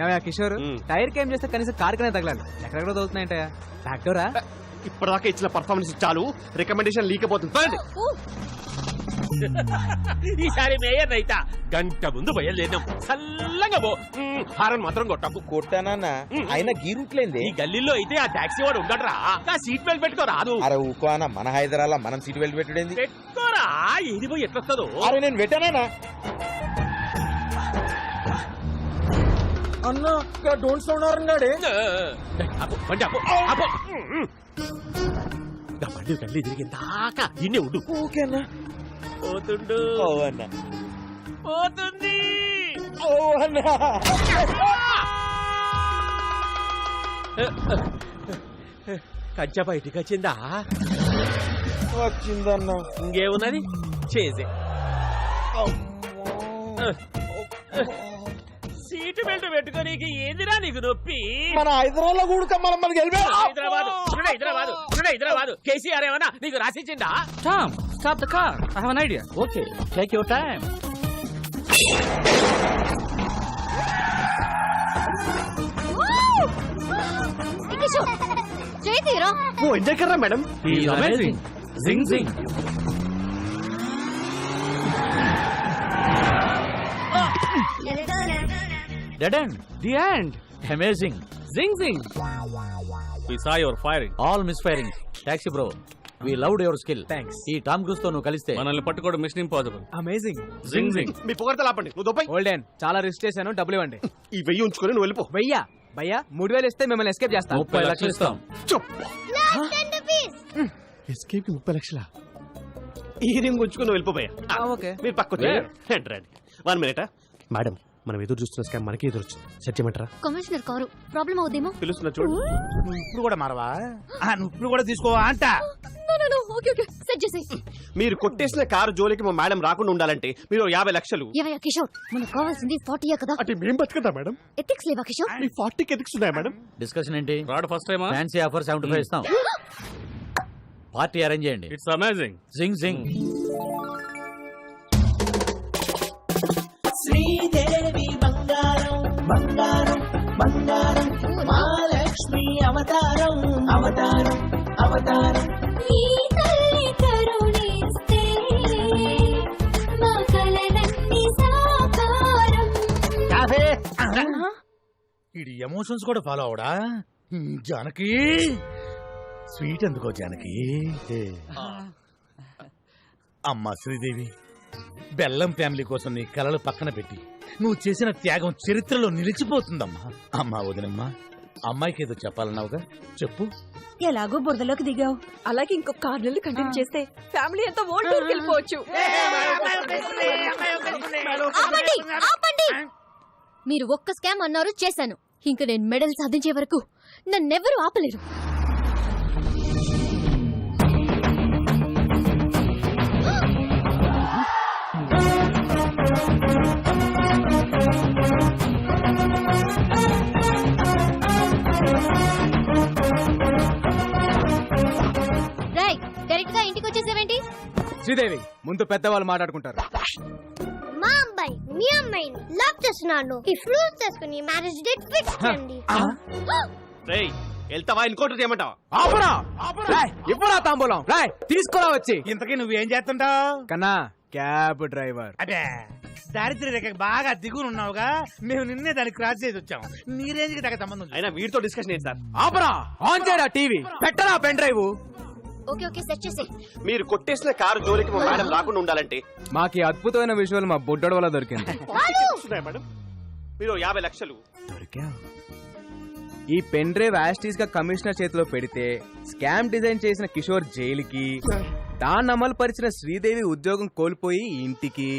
ఏమయ్యా కిషోర్. టైర్ కేం చేస్తే కనీసం కార్ కనే తగలాలి. ఎక్కడెక్కడ తగులుతున్నాయంటయ్యా ఫ్యాక్టోరా ఇప్పటిదాకా ఇచ్చిన పర్ఫార్మెన్స్ చాలు. రికమెండేషన్ లీకపోతుంది. ఈసారి మేయర్ రైతా. గంట ముందు బయలుదేరినాం. చల్లంగా పో. హారన్ మాత్రం కొట్టకు. కొట్టానన్నా ఆయన గీ రూట్లేంది ఈ గల్లీలో అయితే ఆ టాక్సీ వాడు ఉండడరా. ఆ సీట్ బెల్ట్ పెట్టుకో రాదు. అరే ఊకో అన్న. మన హైదరాబాద్ మనం సీట్ బెల్ట్ పెట్టుడేంది? పెట్టుకోరా. ఇది పోయి ఎట్లొస్తుందో. అరే నేను పెట్టానా అన్న డోంట్ సౌండ్ అన్నాడే బండి అప్పు, అప్పు. మ్, మ్. గా బండి గల్లీ తిరిగి దాకా ఇన్నే ఉండు. ఓకే అన్న. పోతుండు. అన్న. పోతుంది. ఓ అన్న. కంచె బయటికి వచ్చిందా? వచ్చిందన్న ఇంకేమున్నది? చేసే. సీటు బెల్ట్ పెట్టుకోనీకి ఏందిరా నీకు నొప్పి? మన హైదరాబాద్ కూడా మనం మనకి హైదరాబాద్. హైదరాబాద్. హైదరాబాద్. కేసీఆర్ ఏమన్నా నీకు Tom, stop the car. I have an idea. Okay, take your time. చేతిరా ఓ enjoy Karra madam? Amazing. Zing zing. Dead end. The end. Amazing. Zing zing. We saw your firing. All misfiring. Taxi bro. We loved your skill. Thanks. ఈ Tom క్రూజ్తో నువ్వు కలిస్తే. మనల్ని పట్టుకోవడం machine impossible amazing జింగ్ జింగ్ మీ పొగడతలు ఆపండి. నువ్వు దొబ్బై ఓల్డెన్ చాలా రిస్క్ చేశాను. డబ్బులు ఇవ్వండి. ఈ వెయ్యి ఉంచుకొని నువ్వు వెళ్ళిపో. వెయ్యా? భయ్యా? మూడు వేలు ఇస్తే మిమ్మల్ని ఎస్కేప్ చేస్తా. ముప్పై లక్షలు ఇస్తాం. ఎస్కేప్ ముప్పై లక్షల? ఈ రింగ్ ఉంచుకొని వెళ్ళిపోయా ఓకే. మీరు పక్క రండి వన్ మినిట్ మేడం మనం ఎదురు చూస్తున్న స్కామ్ మనకి ఎదురు వచ్చింది సెట్ చేయమంటారా కమిషనర్ కారు ప్రాబ్లం అవుదేమో పిలుస్తున్నా చూడు. ఇప్పుడు కూడా మారవా? ఆ, నువ్వు ఇప్పుడు కూడా తీసుకోవా అంట. ఓకే ఓకే సెట్ చేసేయ్. మీరు కొట్టేసిన కారు జోలికి మా మేడం రాకుండా ఉండాలంటే మీరు యాభై లక్షలు. ఏవయ్యా కిషోర్? మనకు కావాల్సింది ఫార్టీయే కదా? అంటే మేం బతుకుదా మేడం? ఎథిక్స్ లేవా కిషోర్? మీ ఫార్టీకి ఎదిక్స్ ఉన్నాయా మేడం? డిస్కషన్ ఏంటి? రాడ్ ఫస్ట్ టైమా ఫ్యాన్సీ ఆఫర్ సెవెంటీ ఫైవ్ ఇస్తాం. పార్టీ అరేంజ్ చేయండి. ఇట్స్ అమేజింగ్ జింగ్ జింగ్ బంగారం బంగారం మహాలక్ష్మి అవతారం అవతారం అవతారం. ఈ తల్లి కరుణిస్తే మా కలలన్నీ సాకారం ఇది ఎమోషన్స్ కూడా ఫాలో అవడా? జానకి. స్వీట్ ఎందుకో జానకి? అమ్మా శ్రీదేవి. బెల్లం ఫ్యామిలీ కోసం నీ కలలు పక్కన పెట్టి నువ్వు చేసిన త్యాగం చరిత్రలో నిలిచిపోతుందమ్మా అమ్మా వదినమ్మా అమ్మాయికి ఏదో చెప్పాలన్నావుగా చెప్పు ఎలాగో బురదలోకి దిగావు అలాగే ఇంకొక ఆరు నెలలు కంటిన్యూ చేస్తే ఫ్యామిలీ అంతా ఓల్డ్ వెళ్ళిపోవచ్చు ఆపండి ఆపండి మీరు ఒక్క స్కామ్ అన్నారు చేశాను ఇంక నేను మెడల్ సాధించే వరకు నన్నెవరూ ఆపలేరు రాయ్ డైరెక్ట్గా ఇంటికి వచ్చేసావేంటి? శ్రీదేవి ముందు పెద్దవాళ్ళు మాట్లాడుకుంటారు. మా అబ్బాయి మీ అమ్మాయిని లవ్ చేస్తున్నాను. ఈ ఫ్రూట్ చేసుకుని మ్యారేజ్ డేట్ ఫిక్స్ చేయండి. రేయ్ వెళ్తావా? ఇంకోటి చేయమంటావా? ఆపరా! రాయ్, ఇవ్వరా తాంబూలం? రాయ్ తీసుకురా వచ్చి. ఇంతకీ నువ్వేం చేస్తుంటావు? కన్నా క్యాబ్ డ్రైవర్ అదే దారిద్ర్య రేఖ బాగా దిగునున్నావుగా మేము నిన్నే దాన్ని క్రాస్ చేసి వచ్చాము. నీ రేంజ్కి తగ్గ సంబంధం లేదు. అయినా వీడితో డిస్కషన్ ఏంటి సార్? ఆపరా! ఆన్ చేయరా టీవీ. పెట్టరా pen drive. Okay okay set చేసే మీరు కొట్టేసిన కారు జోలికి మా మేడం రాకుండా ఉండాలంటే? మాకు ఈ అద్భుతమైన విజువల్ మా బుడ్డోడు వల్ల దొరికింది. వస్తున్నాయా మేడం? మీరు యాభై లక్షలు. ఈ పెన్ డ్రైవ్ యాస్టీస్గా కమిషనర్ చేతిలో పెడితే స్కామ్ డిజైన్ చేసిన కిషోర్ జైలుకి దాన్ని అమలు పరిచిన శ్రీదేవి ఉద్యోగం కోల్పోయి ఇంటికి.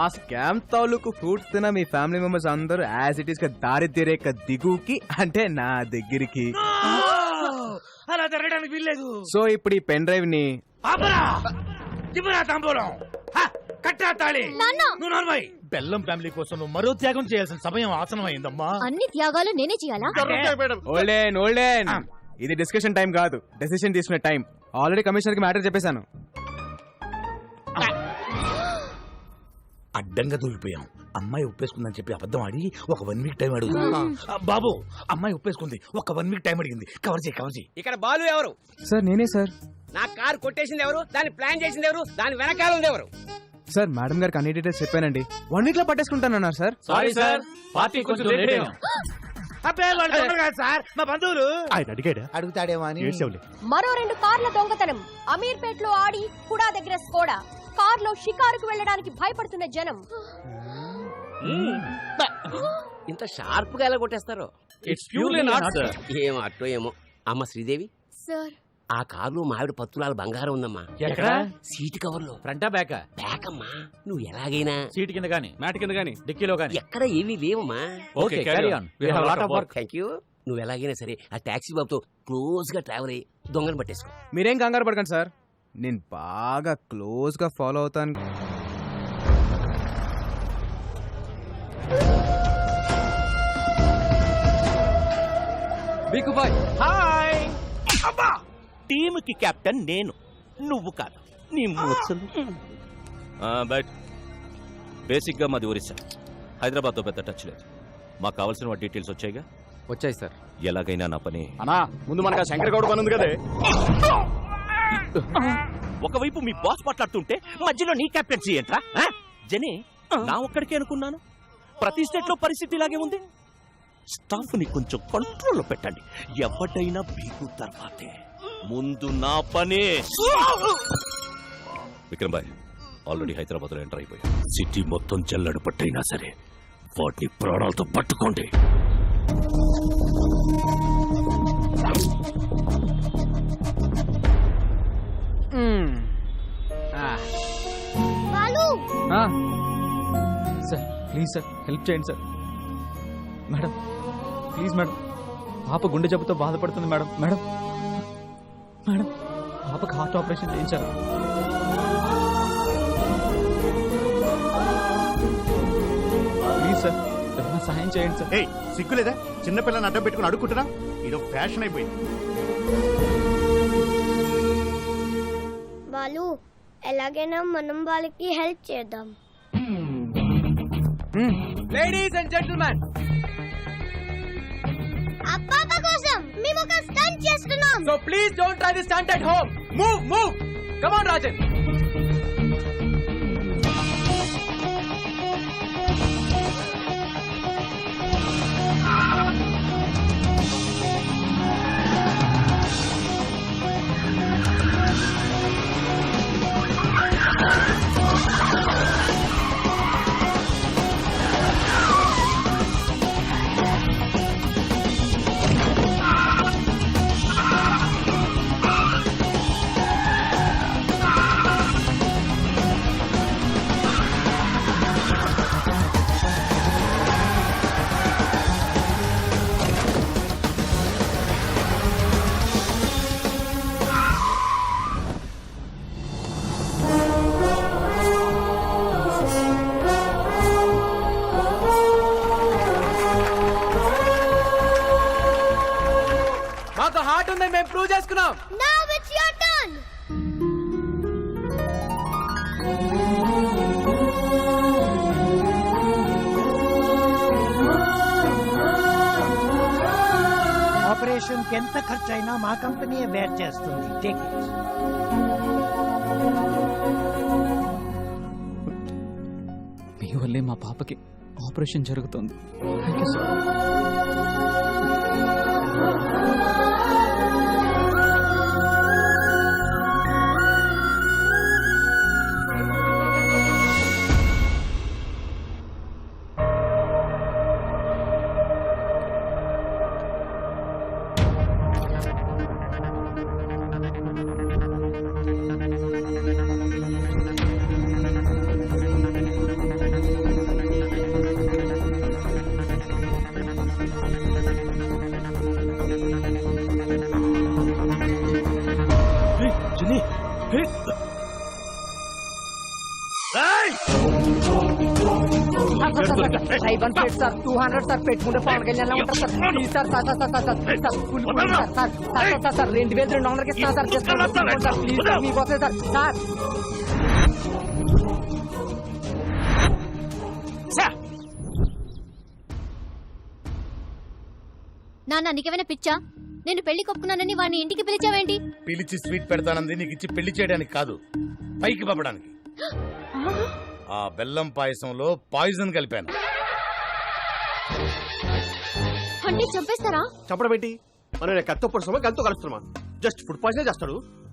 ఆ స్కామ్ తాలూకు ఫ్రూట్స్ తిన మీ ఫ్యామిలీ మెంబర్స్ అందరూ యాజ్ ఇట్ ఈస్గా దారిద్ర్య రేఖ దిగుకి అంటే నా దగ్గరికి. అలా జరగడానికి వీల్లేదు. సో ఇప్పుడు ఈ పెన్ డ్రైవ్ని కట్టా తాళి! నువ్వు బెల్లం ఫ్యామిలీ కోసం నువ్వు మరో త్యాగం చేయాల్సిన సమయం ఆసనం అయిందమ్మా అన్ని త్యాగాలు నేనే చేయాలా? ఓల్డెన్ ఓల్డెన్ ఇది డిస్కషన్ టైం కాదు. డెసిషన్ తీసుకునే టైం ఆల్రెడీ కమిషనర్కి మ్యాటర్ చెప్పేశాను. అడ్డంగా దూరిపోయాం. అమ్మాయి ఒప్పేసుకుందని చెప్పి అబద్ధం ఆడి ఒక వన్ వీక్ టైం అడుగు ఆ, బాబు అమ్మాయి ఒప్పేసుకుంది. ఒక వన్ వీక్ టైం అడిగింది. కవర్ చేయి కవర్ చేయి. ఇక్కడ బాలు ఎవరు? సార్ నేనే సార్. నా కారు కొట్టేసింది ఎవరు? దాన్ని ప్లాన్ చేసింది ఎవరు? దాని వెనకాల ఉంది ఎవరు? సార్ మేడం గారికి అన్ని డీటెయిల్స్ చెప్పానండి. వన్ వీక్లో పట్టేసుకుంటానన్నారు సార్. సారీ సార్ పార్టీ కొంచెం లేట్ అయ్యాం అబ్బే వాళ్ళు దొంగలు కాదు సార్? మా బంధువులు. ఆయన అడిగాడా? అడుగుతాడేమో అని. ఏడ్చావులే. మరో రెండు కార్ల దొంగతనం. అమీర్పేట్లో ఆడి హుడా దగ్గర స్కోడా. కార్లో షికారుకు వెళ్ళడానికి భయపడుతున్న జనం. ఇంత షార్ప్గా ఎలా కొట్టేస్తారు? ఇట్స్ ప్యూర్లీ నాట్ సార్ ఏం అట్టో ఏమో. అమ్మ శ్రీదేవి సార్. ఆ కారులో మావిడ పత్తులాల బంగారం ఉందమ్మా. ఎక్కడ? సీట్ కవర్లో ఫ్రంటా బ్యాక్ బ్యాక్ అమ్మా నువ్వు ఎలాగైనా. సీట్ కింద గానీ మ్యాట్ కింద గానీ డిక్కీలో గానీ ఎక్కడ ఏమీ లేవమ్మా. Okay carry on we have lot of work thank you నువ్వు ఎలాగైనా సరే ఆ టాక్సీ బాబుతో క్లోజ్గా ట్రావెల్ అయ్యి దొంగను పట్టేసుకో. మీరేం కంగారు పడకండి సార్. నేను బాగా క్లోజ్గా ఫాలో అవుతాను. Big boy. హాయ్. అబ్బా! టీమ్కి కెప్టెన్ నేను. నువ్వు కాదు. నీ ముసలు బట్ బేసిక్గా మాది ఒరిస్సా. హైదరాబాద్తో పెద్ద టచ్ లేదు. మాకు కావాల్సిన డీటెయిల్స్ వచ్చాయిగా? వచ్చాయి సార్. ఎలాగైనా నా పని అన్నా ముందు మనకు శంకర్ గౌడ్ పని ఉంది కదే. ఒకవైపు మీ బాస్ మాట్లాడుతుంటే మధ్యలో నీ కెప్టెన్సీ ఏంట్రా? జనే నా ఒక్కడికే అనుకున్నాను. ప్రతి స్టేట్లో పరిస్థితి ఇలాగే ఉంది. స్టాఫ్ని కొంచెం కంట్రోల్లో పెట్టండి. ఎవడైనా బీగు తర్వాతే. ముందు నా పనే. విక్రమ్ బాయ్ ఆల్రెడీ హైదరాబాద్లో ఎంటర్ అయిపోయి సిటీ మొత్తం జల్లడు పట్టైనా సరే వాటిని ప్రాణాలతో పట్టుకోండి. సార్ హెల్ప్ చేయండి సార్. మేడం ప్లీజ్ మేడం పాప గుండె జబ్బుతో బాధపడుతుంది మేడం. మేడం మేడం పాపకి హార్ట్ ఆపరేషన్ చేయించారు? ప్లీజ్ సార్ ఏమైనా సహాయం చేయండి సార్. ఏయ్ సిగ్గులేదా? చిన్నపిల్లని అడ్డం పెట్టుకుని అడుక్కుంటున్నా? ఇది ఒక ఫ్యాషన్ అయిపోయింది. బాలు ఎలాగైనా మనం వాళ్ళకి హెల్ప్ చేద్దాం. లేడీస్ అండ్ జెంటిల్మెన్ పాప కోసం మేము ఒక స్టంట్ చేస్తున్నాం. So please don't try this stunt at home move move come on Rajan prove చేసుకున్నాం Now it's your turn. ఆపరేషన్కి ఎంత ఖర్చు అయినా మా కంపెనీ బేర్ చేస్తుంది టేక్ ఇట్ మీ వల్లే మా పాపకి ఆపరేషన్ జరుగుతుంది. Thank you sir five sir two hundred sir పెట్టుకుంటే పవన్ కళ్యాణ్ ఉంటారు sir please sir sir sir sir sir sir full sir sir sir sir sir రెండు వేలు రెండు వందలకి ఇస్తాను sir sir please sir sir sir నాన్న నీకేమైనా పిచ్చా నేను పెళ్ళి కొప్పుకున్నానని వాడిని ఇంటికి పిలిచావేంటి పిలిచి స్వీట్ పెడతానంది నీకు ఇచ్చి పెళ్ళి చేయడానికి కాదు పైకి పంపడానికి ఆ బెల్లం పాయసంలో పాయిజన్ కలిపాను. అంటే చంపేస్తారా చెప్పడం ఏంటి? మనం కత్తో పొడుస్తామా కత్తో కలుస్తున్నామా? జస్ట్ ఫుడ్ పాయిజన్ చేస్తాడు.